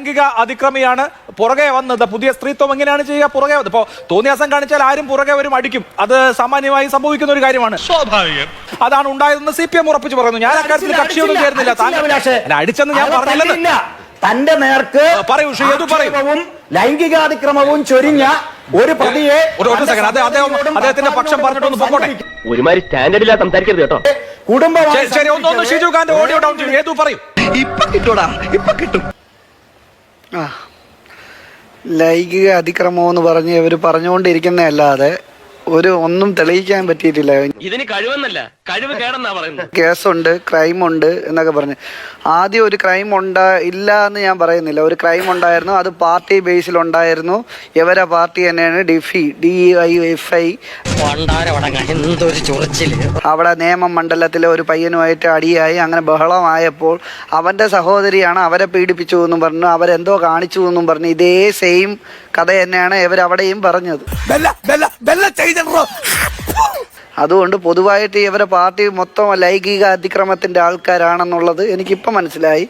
ലൈംഗിക അതിക്രമിയാണ് പുറകെ വന്നത്. പുതിയ സ്ത്രീത്വം എങ്ങനെയാണ് ചെയ്യുക? പുറകെ വന്നത് ഇപ്പോ തോന്നിയാസം കാണിച്ചാൽ ആരും പുറകെ വരും അടിക്കും. അത് സാമാന്യമായി സംഭവിക്കുന്ന ഒരു കാര്യമാണ്. സ്വാഭാവികം. അതാണ് ഉണ്ടായതെന്ന് സി പി എം ഉറപ്പിച്ച് പറയുന്നു. ഞാൻ അക്കാര്യത്തിൽ കക്ഷിയൊന്നും ചേരുന്നില്ല. താങ്കൾ അടിച്ചെന്ന് ഞാൻ പറഞ്ഞില്ലെന്ന്. തന്റെ നേർക്ക് പറയൂ, ശ്രീ പറയും? ലൈംഗികാതിക്രമവും ചൊരിഞ്ഞ ഒരു പ്രതിയെ ഒരു സെക്കൻഡ് അദ്ദേഹം അദ്ദേഹം അദ്ദേഹത്തിന്റെ പക്ഷം പറഞ്ഞിട്ടൊന്ന് പൊക്കോട്ടെ. ഒരുമാതിരി സ്റ്റാൻഡേർഡില്ല സംസാരിക്കരുത് കേട്ടോ. കുടുംബം ശരി, ഒന്ന് ഷിജു ഖാന്റെ ഓഡിയോ ഡൗൺ ചെയ്യും. ഏതു പറയും? ഇപ്പൊ കിട്ടൂടാ ഇപ്പൊ കിട്ടും. ആ. ലൈംഗിക അതിക്രമം എന്ന് പറഞ്ഞ് ഇവർ പറഞ്ഞുകൊണ്ടിരിക്കുന്നതല്ലാതെ ഒരു ഒന്നും തെളിയിക്കാൻ പറ്റിയിട്ടില്ല. ഇതിന് കഴിവെന്നല്ല കഴിവ് കേടെന്നാ പറയുന്നത്. കേസുണ്ട് ക്രൈമുണ്ട് എന്നൊക്കെ പറഞ്ഞ്. ആദ്യം ഒരു ക്രൈം ഉണ്ടാ ഇല്ല എന്ന് ഞാൻ പറയുന്നില്ല. ഒരു ക്രൈം ഉണ്ടായിരുന്നു അത് പാർട്ടി ബേസിൽ ഉണ്ടായിരുന്നു ഇവരെ പാർട്ടി തന്നെയാണ് DYFI D I F I. എന്തൊരു ചൊറിച്ചിൽ. അവിടെ നേമം മണ്ഡലത്തിലെ ഒരു പയ്യനുമായിട്ട് അടിയായി. അങ്ങനെ ബഹളമായപ്പോൾ അവന്റെ സഹോദരിയാണ് അവരെ പീഡിപ്പിച്ചു എന്നും പറഞ്ഞു അവരെന്തോ കാണിച്ചു എന്നും പറഞ്ഞു. ഇതേ സെയിം കഥ തന്നെയാണ് ഇവരവിടെയും പറഞ്ഞത്. അതുകൊണ്ട് പൊതുവായിട്ട് ഇവരെ പാർട്ടി മൊത്തം ലൈംഗിക അതിക്രമത്തിന്റെ ആൾക്കാരാണെന്നുള്ളത് എനിക്കിപ്പം മനസ്സിലായി.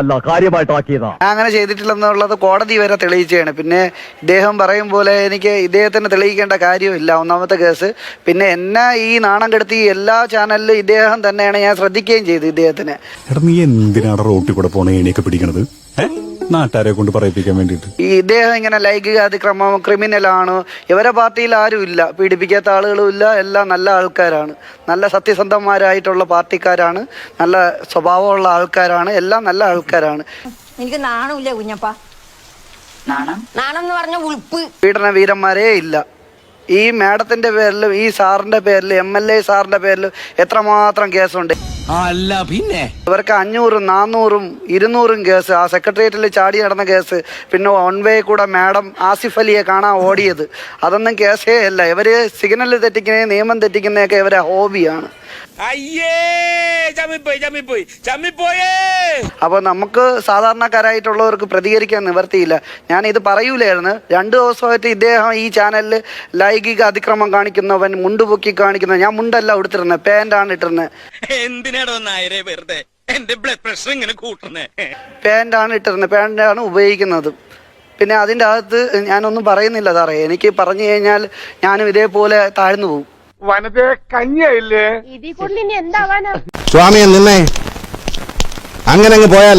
അല്ല കാര്യമായിട്ടാക്കിയതാ. ഞാൻ അങ്ങനെ ചെയ്തിട്ടില്ലെന്നുള്ളത് കോടതി വരെ തെളിയിച്ചാണ് പിന്നെ ഇദ്ദേഹം പറയും പോലെ എനിക്ക് ഇദ്ദേഹത്തിന് തെളിയിക്കേണ്ട കാര്യമില്ല ഒന്നാമത്തെ കേസ്. പിന്നെ എന്നെ ഈ നാണം കെടുത്തി എല്ലാ ചാനലിലും ഇദ്ദേഹം തന്നെയാണ് ഞാൻ ശ്രദ്ധിക്കുകയും ചെയ്തു ഇദ്ദേഹത്തിന്. നീ എന്തിനാണ് റോട്ടിൽ കൂടെ പോണേ ഏണിയൊക്കെ പിടിക്കണത്? നാട്ടുകാരെ കൊണ്ട് പറയിപ്പിക്കാൻ വേണ്ടിയിട്ട്. ഈ ഇദ്ദേഹം ഇങ്ങനെ ലൈംഗിക അതിക്രമം ക്രിമിനൽ ആണ് ഇവരെ പാർട്ടിയിൽ ആരും ഇല്ല. പീഡിപ്പിക്കാത്ത ആളുകളും ഇല്ല. എല്ലാം നല്ല ആൾക്കാരാണ്. നല്ല സത്യസന്ധന്മാരായിട്ടുള്ള പാർട്ടിക്കാരാണ്. നല്ല സ്വഭാവമുള്ള ആൾക്കാരാണ്. എല്ലാം നല്ല ആൾക്കാരാണ്. എനിക്ക് നാണമില്ല കുഞ്ഞപ്പ. നാണം? നാണം എന്ന് പറഞ്ഞ ഉൾപ്പ് പീഡന വീരന്മാരേ ഇല്ല. ഈ മാഡത്തിന്റെ പേരിലും ഈ സാറിന്റെ പേരിലും എം എൽ എ സാറിന്റെ പേരിലും എത്രമാത്രം കേസുണ്ട്? അല്ല പിന്നെ? ഇവർക്ക് അഞ്ഞൂറും നാന്നൂറും ഇരുന്നൂറും കേസ്. ആ സെക്രട്ടേറിയറ്റിൽ ചാടി നടന്ന കേസ്. പിന്നെ വൺ വേ കൂടെ മാഡം ആസിഫ് അലിയെ കാണാൻ ഓടിയത്. അതൊന്നും കേസേ അല്ല. ഇവർ സിഗ്നൽ തെറ്റിക്കുന്ന നിയമം തെറ്റിക്കുന്നതൊക്കെ ഇവരെ ഹോബിയാണ് അയ്യേ ചമ്മിപ്പോയി ചമ്മിപ്പോയി. ചമ്മിപ്പോയേ! അപ്പോൾ നമുക്ക് സാധാരണക്കാരായിട്ടുള്ളവർക്ക് പ്രതികരിക്കാൻ നിവർത്തിയില്ല. ഞാൻ ഇത് പറയൂലായിരുന്നു. രണ്ട് ദിവസമായിട്ട് ഇദ്ദേഹം ഈ ചാനലിൽ ലൈംഗിക അതിക്രമം കാണിക്കുന്നവൻ മുണ്ട് പൊക്കി കാണിക്കുന്ന ഞാൻ മുണ്ടല്ല ഉടുത്തിരുന്നത് പാന്റാണ് ഇട്ടിരുന്നത് എന്തിനാടോ നായരെ വെറുതെ? എന്റെ ബ്ലഡ് പ്രഷർ ഇങ്ങനെ കൂട്ടുന്നേ. പാന്റാണ് ഇട്ടിരുന്നത് പാന്റാണ് ഉപയോഗിക്കുന്നത്. പിന്നെ അതിന്റെ അകത്ത് ഞാനൊന്നും പറയുന്നില്ല സാറേ. എനിക്ക് പറഞ്ഞു കഴിഞ്ഞാൽ ഞാനും ഇതേപോലെ താഴ്ന്നു പോകും. ഇനി എന്താവാനാ? സ്വാമിയെ നിന്നെ അങ്ങനെ അങ്ങ് പോയാലേ.